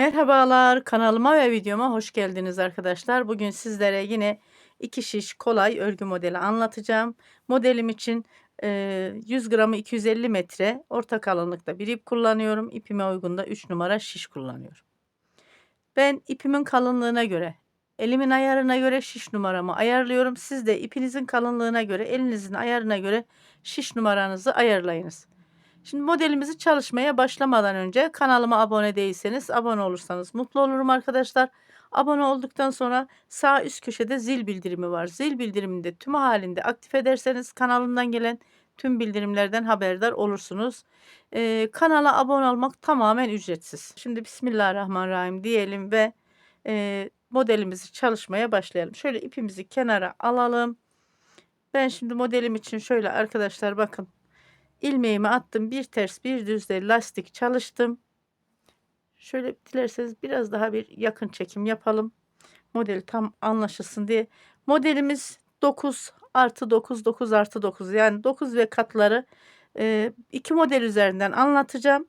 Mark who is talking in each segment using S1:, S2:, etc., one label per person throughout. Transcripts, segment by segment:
S1: Merhabalar kanalıma ve videoma hoş geldiniz arkadaşlar. Bugün sizlere yine iki şiş kolay örgü modeli anlatacağım. Modelim için e, 100 gramı 250 metre orta kalınlıkta bir ip kullanıyorum. İpime uygun da 3 numara şiş kullanıyorum. Ben ipimin kalınlığına göre elimin ayarına göre şiş numaramı ayarlıyorum. Siz de ipinizin kalınlığına göre elinizin ayarına göre şiş numaranızı ayarlayınız. Şimdi modelimizi çalışmaya başlamadan önce kanalıma abone değilseniz abone olursanız mutlu olurum arkadaşlar. Abone olduktan sonra sağ üst köşede zil bildirimi var. Zil bildirimini de tüm halinde aktif ederseniz kanalımdan gelen tüm bildirimlerden haberdar olursunuz. Ee, kanala abone olmak tamamen ücretsiz. Şimdi Bismillahirrahmanirrahim diyelim ve e, modelimizi çalışmaya başlayalım. Şöyle ipimizi kenara alalım. Ben şimdi modelim için şöyle arkadaşlar bakın ilmeğimi attım. Bir ters bir düzde lastik çalıştım. Şöyle dilerseniz biraz daha bir yakın çekim yapalım. Model tam anlaşılsın diye. Modelimiz 9 artı 9 9 artı 9 yani 9 ve katları e, iki model üzerinden anlatacağım.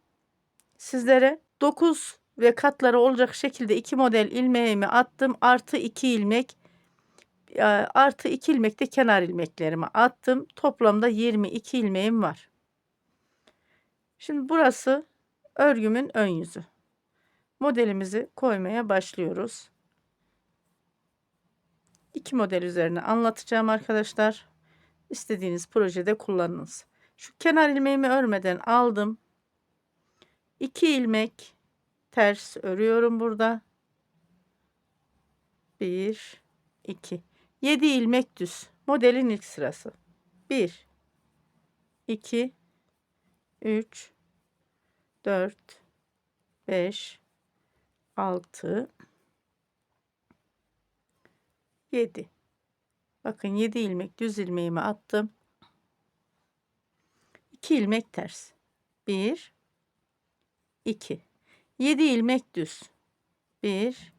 S1: Sizlere 9 ve katları olacak şekilde iki model ilmeğimi attım. Artı 2 ilmek e, artı 2 ilmek de kenar ilmeklerimi attım. Toplamda 22 ilmeğim var. Şimdi burası örgümün ön yüzü. Modelimizi koymaya başlıyoruz. İki model üzerine anlatacağım arkadaşlar. İstediğiniz projede kullanınız. Şu kenar ilmeğimi örmeden aldım. 2 ilmek ters örüyorum burada. 1 2 7 ilmek düz. Modelin ilk sırası. 1 2 3 4 5 6 7 Bakın 7 ilmek düz ilmeğimi attım. 2 ilmek ters. 1 2 7 ilmek düz. 1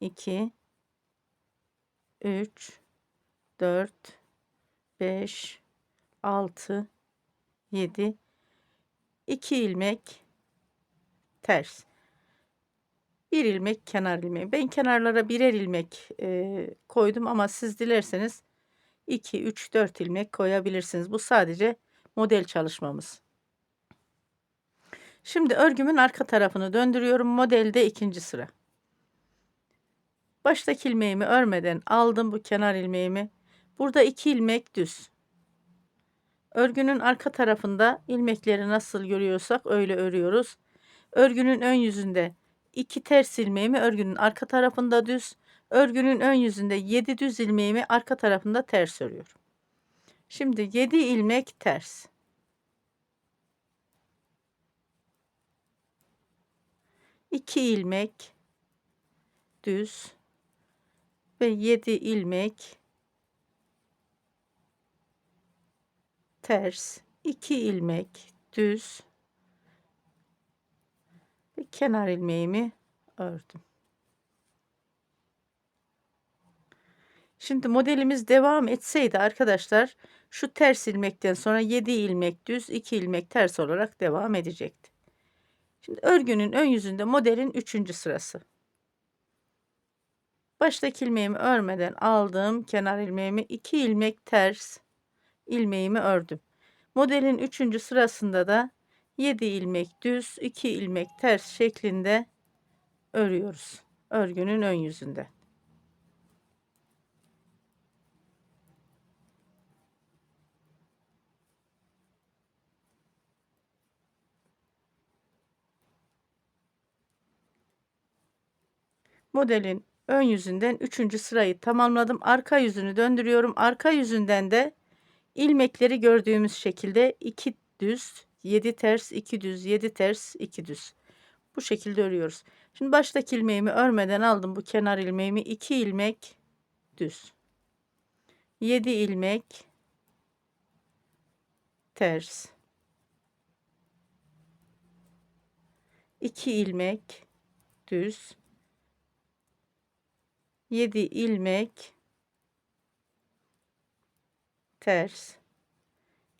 S1: 2 3 4 5 6 7 2 ilmek ters. Bir ilmek kenar ilmeği. Ben kenarlara birer ilmek e, koydum ama siz dilerseniz 2, 3, 4 ilmek koyabilirsiniz. Bu sadece model çalışmamız. Şimdi örgümün arka tarafını döndürüyorum. Modelde ikinci sıra. Baştaki ilmeğimi örmeden aldım bu kenar ilmeğimi. Burada iki ilmek düz. Örgünün arka tarafında ilmekleri nasıl görüyorsak öyle örüyoruz. Örgünün ön yüzünde iki ters ilmeğimi örgünün arka tarafında düz, örgünün ön yüzünde 7 düz ilmeğimi arka tarafında ters örüyorum. Şimdi 7 ilmek ters. iki ilmek düz ve 7 ilmek ters 2 ilmek düz ve kenar ilmeğimi ördüm. Şimdi modelimiz devam etseydi arkadaşlar şu ters ilmekten sonra 7 ilmek düz 2 ilmek ters olarak devam edecekti. Şimdi örgünün ön yüzünde modelin 3. sırası. Baştaki ilmeğimi örmeden aldım. Kenar ilmeğimi 2 ilmek ters ilmeğimi ördüm. Modelin 3. sırasında da 7 ilmek düz, 2 ilmek ters şeklinde örüyoruz. Örgünün ön yüzünde. Modelin ön yüzünden 3. sırayı tamamladım. Arka yüzünü döndürüyorum. Arka yüzünden de ilmekleri gördüğümüz şekilde 2 düz, 7 ters, 2 düz, 7 ters, 2 düz. Bu şekilde örüyoruz. Şimdi baştaki ilmeğimi örmeden aldım bu kenar ilmeğimi 2 ilmek düz. 7 ilmek ters. 2 ilmek düz. 7 ilmek ters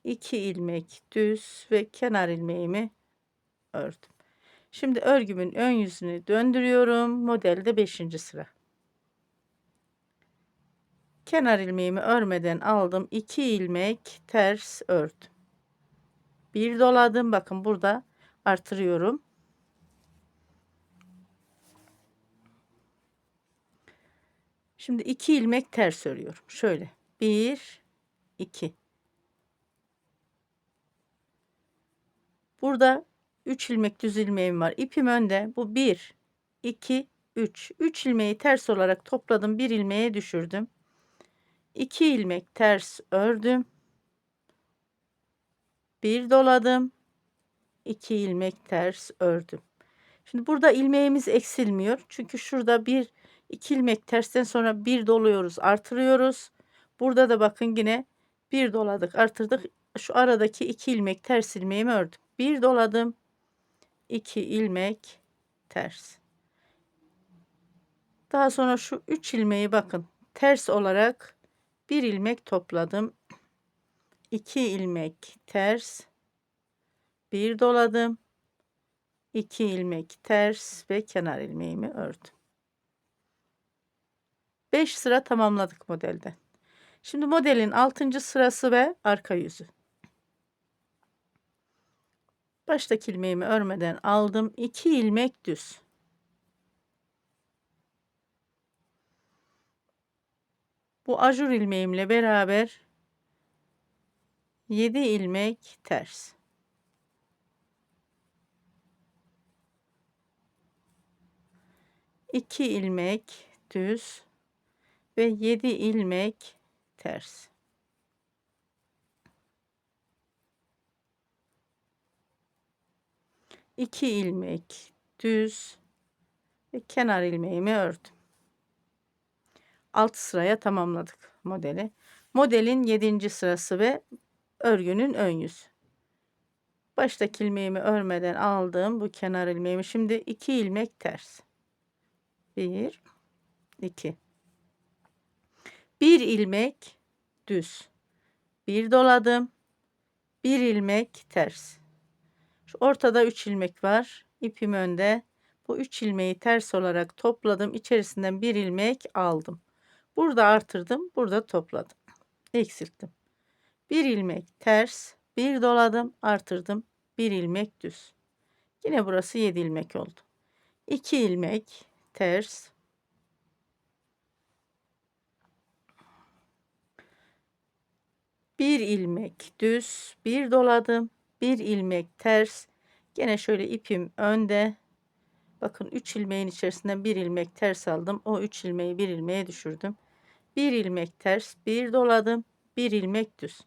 S1: 2 ilmek düz ve kenar ilmeğimi ördüm. Şimdi örgümün ön yüzünü döndürüyorum. Modelde 5. sıra. Kenar ilmeğimi örmeden aldım. 2 ilmek ters ördüm. Bir doladım. Bakın burada artırıyorum. Şimdi 2 ilmek ters örüyorum. Şöyle. 1 2 Burada 3 ilmek düz ilmeğim var. İpim önde. Bu 1 2 3. 3 ilmeği ters olarak topladım. 1 ilmeğe düşürdüm. 2 ilmek ters ördüm. 1 doladım. 2 ilmek ters ördüm. Şimdi burada ilmeğimiz eksilmiyor. Çünkü şurada bir 2 ilmek tersten sonra bir doluyoruz, artırıyoruz. Burada da bakın yine bir doladık, artırdık. Şu aradaki 2 ilmek ters ilmeğimi ördüm. Bir doladım. 2 ilmek ters. Daha sonra şu 3 ilmeği bakın ters olarak bir ilmek topladım. 2 ilmek ters. Bir doladım. 2 ilmek ters ve kenar ilmeğimi ördüm. 5 sıra tamamladık modelde. Şimdi modelin 6. sırası ve arka yüzü. Baştaki ilmeğimi örmeden aldım. 2 ilmek düz. Bu ajur ilmeğimle beraber 7 ilmek ters. İki ilmek düz ve 7 ilmek ters. İki ilmek düz ve kenar ilmeğimi ördüm. Alt sıraya tamamladık modeli. Modelin 7. sırası ve örgünün ön yüzü. Baştaki ilmeğimi örmeden aldım bu kenar ilmeğimi. Şimdi 2 ilmek ters. 1 2 1 ilmek düz. 1 doladım. 1 ilmek ters. Şu ortada 3 ilmek var. İpim önde. Bu 3 ilmeği ters olarak topladım. İçerisinden 1 ilmek aldım. Burada artırdım. Burada topladım. Eksilttim. 1 ilmek ters. 1 doladım. Artırdım. 1 ilmek düz. Yine burası 7 ilmek oldu. 2 ilmek ters. Bir ilmek düz, bir doladım, bir ilmek ters. Gene şöyle ipim önde. Bakın 3 ilmeğin içerisinden bir ilmek ters aldım. O 3 ilmeği bir ilmeğe düşürdüm. Bir ilmek ters, bir doladım, bir ilmek düz.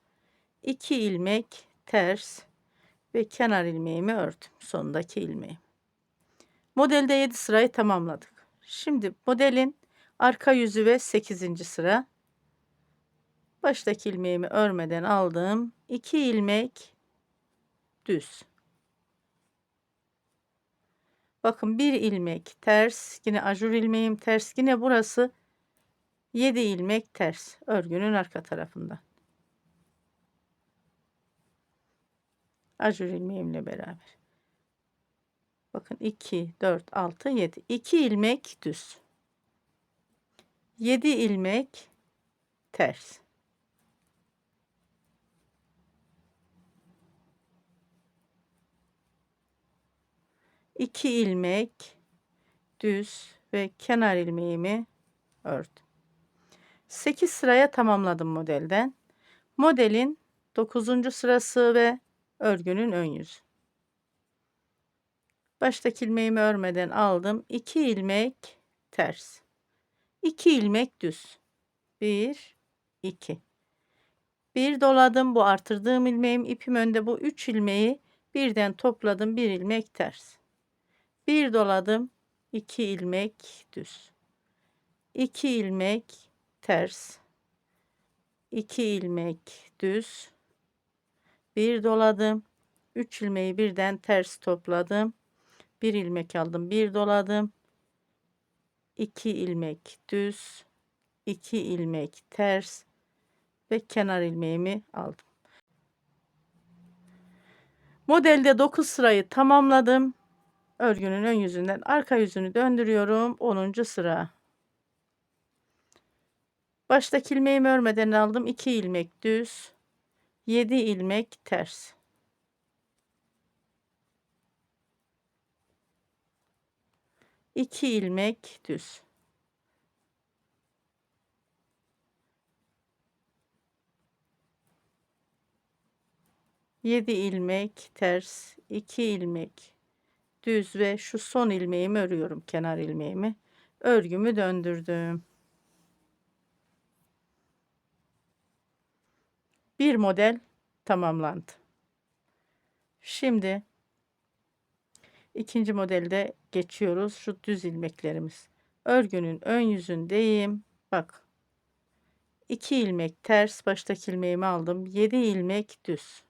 S1: 2 ilmek ters ve kenar ilmeğimi ördüm. Sondaki ilmeği. Modelde 7 sırayı tamamladık. Şimdi modelin arka yüzü ve 8. sıra. Baştaki ilmeğimi örmeden aldım. 2 ilmek düz. Bakın bir ilmek ters. Yine ajur ilmeğim ters. Yine burası 7 ilmek ters. Örgünün arka tarafından. Ajur ilmeğimle beraber. Bakın 2, 4, 6, 7. 2 ilmek düz. 7 ilmek ters. İki ilmek düz ve kenar ilmeğimi ördüm. 8 sıraya tamamladım modelden. Modelin 9. sırası ve örgünün ön yüzü. Baştaki ilmeğimi örmeden aldım. 2 ilmek ters. 2 ilmek düz. 1 2 bir doladım bu artırdığım ilmeğim ipim önde bu 3 ilmeği birden topladım bir ilmek ters. Bir doladım 2 ilmek düz. 2 ilmek ters. 2 ilmek düz. Bir doladım. 3 ilmeği birden ters topladım bir ilmek aldım bir doladım 2 ilmek düz 2 ilmek ters ve kenar ilmeğimi aldım modelde 9 sırayı tamamladım Örgünün ön yüzünden arka yüzünü döndürüyorum. 10. sıra. Baştaki ilmeğimi örmeden aldım. 2 ilmek düz. 7 ilmek ters. İki ilmek düz. Yedi ilmek ters, iki ilmek düz ve şu son ilmeğimi örüyorum kenar ilmeğimi. Örgümü döndürdüm. Bir model tamamlandı. Şimdi ikinci modelde geçiyoruz. Şu düz ilmeklerimiz. Örgünün ön yüzündeyim. Bak. 2 ilmek ters baştaki ilmeğimi aldım. 7 ilmek düz.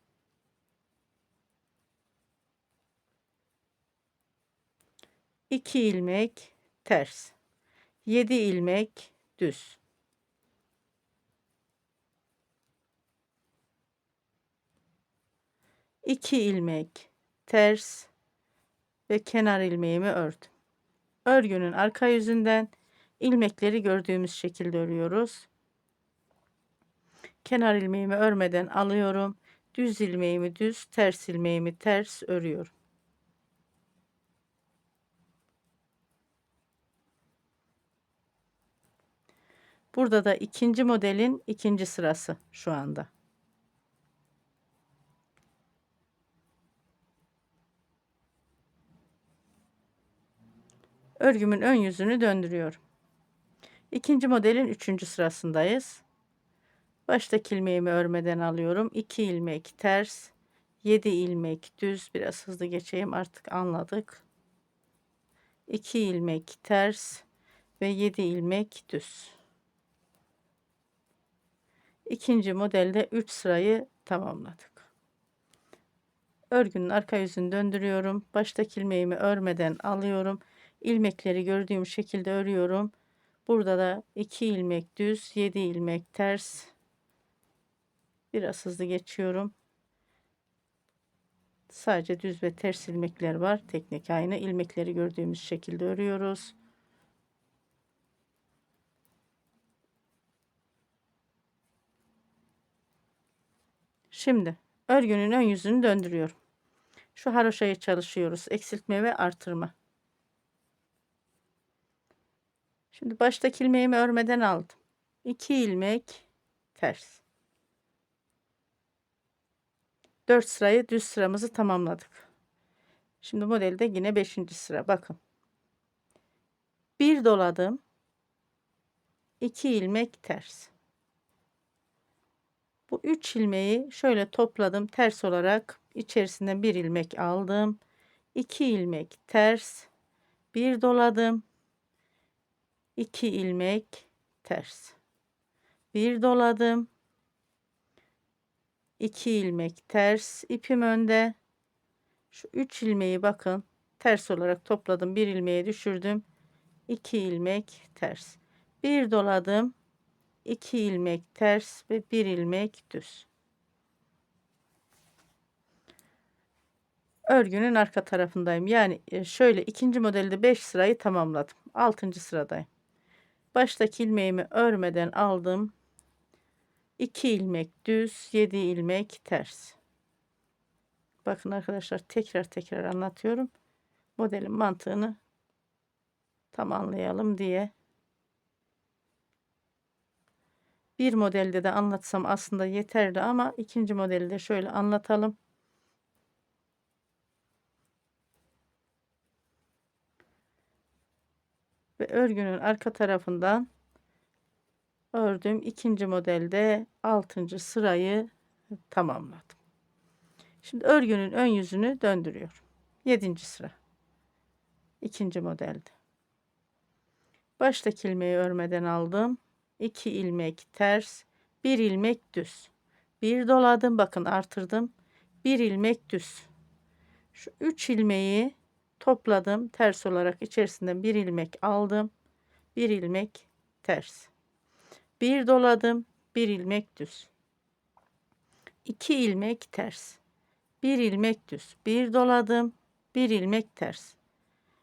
S1: İki ilmek ters. 7 ilmek düz. 2 ilmek ters ve kenar ilmeğimi ördüm. Örgünün arka yüzünden ilmekleri gördüğümüz şekilde örüyoruz. Kenar ilmeğimi örmeden alıyorum. Düz ilmeğimi düz, ters ilmeğimi ters örüyorum. Burada da ikinci modelin ikinci sırası şu anda. Örgümün ön yüzünü döndürüyorum. İkinci modelin üçüncü sırasındayız. Baştaki ilmeğimi örmeden alıyorum. 2 ilmek ters, 7 ilmek düz. Biraz hızlı geçeyim artık anladık. 2 ilmek ters ve 7 ilmek düz. İkinci modelde 3 sırayı tamamladık. Örgünün arka yüzünü döndürüyorum. Baştaki ilmeğimi örmeden alıyorum ilmekleri gördüğüm şekilde örüyorum. Burada da 2 ilmek düz, 7 ilmek ters. Biraz hızlı geçiyorum. Sadece düz ve ters ilmekler var. Teknik aynı. ilmekleri gördüğümüz şekilde örüyoruz. Şimdi örgünün ön yüzünü döndürüyorum. Şu haroşayı çalışıyoruz. Eksiltme ve artırma. Şimdi baştaki ilmeğimi örmeden aldım. 2 ilmek ters. 4 sırayı düz sıramızı tamamladık. Şimdi modelde yine 5. sıra bakın. Bir doladım. 2 ilmek ters. Bu 3 ilmeği şöyle topladım ters olarak içerisinden bir ilmek aldım. 2 ilmek ters. Bir doladım. 2 ilmek ters. Bir doladım. 2 ilmek ters. ipim önde. Şu 3 ilmeği bakın ters olarak topladım. Bir ilmeği düşürdüm. 2 ilmek ters. Bir doladım. 2 ilmek ters ve bir ilmek düz. Örgünün arka tarafındayım. Yani e, şöyle ikinci modelde 5 sırayı tamamladım. 6. sıradayım. Baştaki ilmeğimi örmeden aldım. 2 ilmek düz, 7 ilmek ters. Bakın arkadaşlar tekrar tekrar anlatıyorum. Modelin mantığını tam anlayalım diye. Bir modelde de anlatsam aslında yeterli ama ikinci modelde şöyle anlatalım. ve örgünün arka tarafından ördüm. ikinci modelde 6. sırayı tamamladım. Şimdi örgünün ön yüzünü döndürüyorum. 7. sıra. ikinci modelde. Baştaki ilmeği örmeden aldım. 2 ilmek ters, 1 ilmek düz. Bir doladım bakın artırdım. 1 ilmek düz. Şu 3 ilmeği topladım ters olarak içerisinden bir ilmek aldım bir ilmek ters bir doladım bir ilmek düz 2 ilmek ters bir ilmek düz bir doladım bir ilmek ters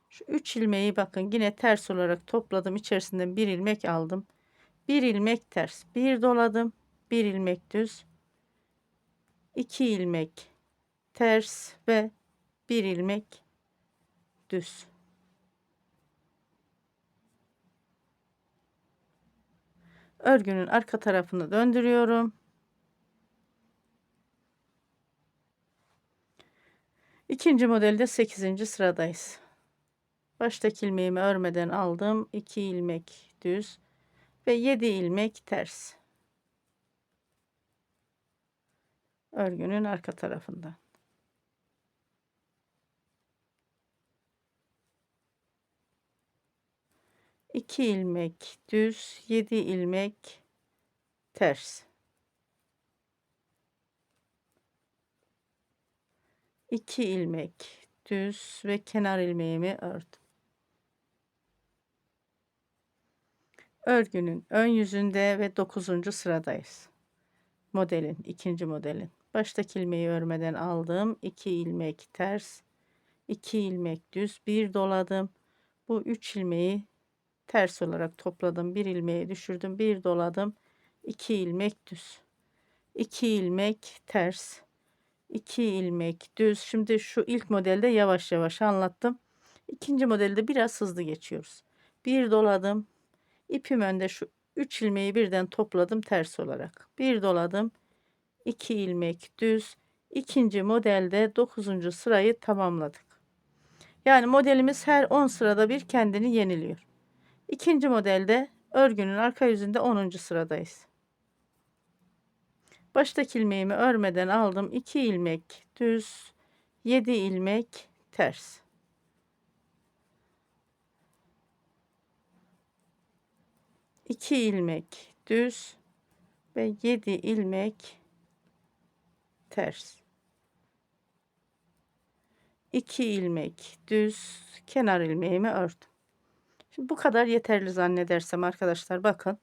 S1: Şu 3 ilmeği bakın yine ters olarak topladım. İçerisinden bir ilmek aldım. Bir ilmek ters. Bir doladım. Bir ilmek düz. 2 ilmek ters ve bir ilmek düz. Örgünün arka tarafını döndürüyorum. İkinci modelde 8. sıradayız. Baştaki ilmeğimi örmeden aldım. 2 ilmek düz ve 7 ilmek ters. Örgünün arka tarafından. İki ilmek düz, 7 ilmek ters. 2 ilmek düz ve kenar ilmeğimi ördüm. Örgünün ön yüzünde ve 9. sıradayız. Modelin, ikinci modelin. Baştaki ilmeği örmeden aldım. 2 ilmek ters, 2 ilmek düz, bir doladım. Bu 3 ilmeği ters olarak topladım. Bir ilmeği düşürdüm, bir doladım. 2 ilmek düz. 2 ilmek ters, 2 ilmek düz. Şimdi şu ilk modelde yavaş yavaş anlattım. İkinci modelde biraz hızlı geçiyoruz. Bir doladım. İpim önde şu 3 ilmeği birden topladım ters olarak. Bir doladım. 2 ilmek düz. İkinci modelde 9. sırayı tamamladık. Yani modelimiz her 10 sırada bir kendini yeniliyor. İkinci modelde örgünün arka yüzünde 10. sıradayız. Baştaki ilmeğimi örmeden aldım. 2 ilmek düz, 7 ilmek ters. İki ilmek düz ve 7 ilmek ters. 2 ilmek düz kenar ilmeğimi ördüm. Şimdi bu kadar yeterli zannedersem arkadaşlar bakın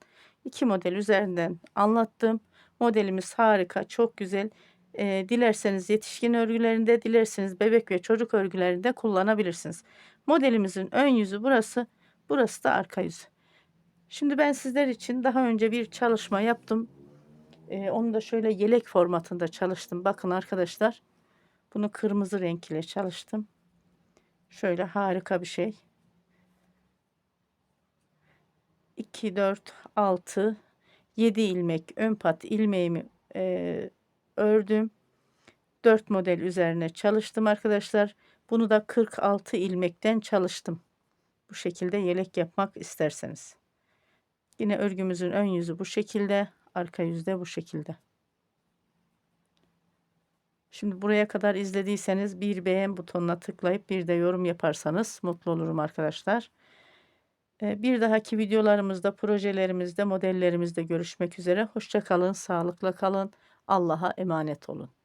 S1: iki model üzerinden anlattım. Modelimiz harika, çok güzel. Ee, dilerseniz yetişkin örgülerinde, dilerseniz bebek ve çocuk örgülerinde kullanabilirsiniz. Modelimizin ön yüzü burası, burası da arka yüzü. Şimdi ben sizler için daha önce bir çalışma yaptım. Ee, onu da şöyle yelek formatında çalıştım. Bakın arkadaşlar, bunu kırmızı renk ile çalıştım. Şöyle harika bir şey. 2, 4, 6, 7 ilmek ön pat ilmeğimi e, ördüm. 4 model üzerine çalıştım arkadaşlar. Bunu da 46 ilmekten çalıştım. Bu şekilde yelek yapmak isterseniz. Yine örgümüzün ön yüzü bu şekilde, arka yüzde bu şekilde. Şimdi buraya kadar izlediyseniz bir beğen butonuna tıklayıp bir de yorum yaparsanız mutlu olurum arkadaşlar. Bir dahaki videolarımızda, projelerimizde, modellerimizde görüşmek üzere. Hoşça kalın, sağlıkla kalın. Allah'a emanet olun.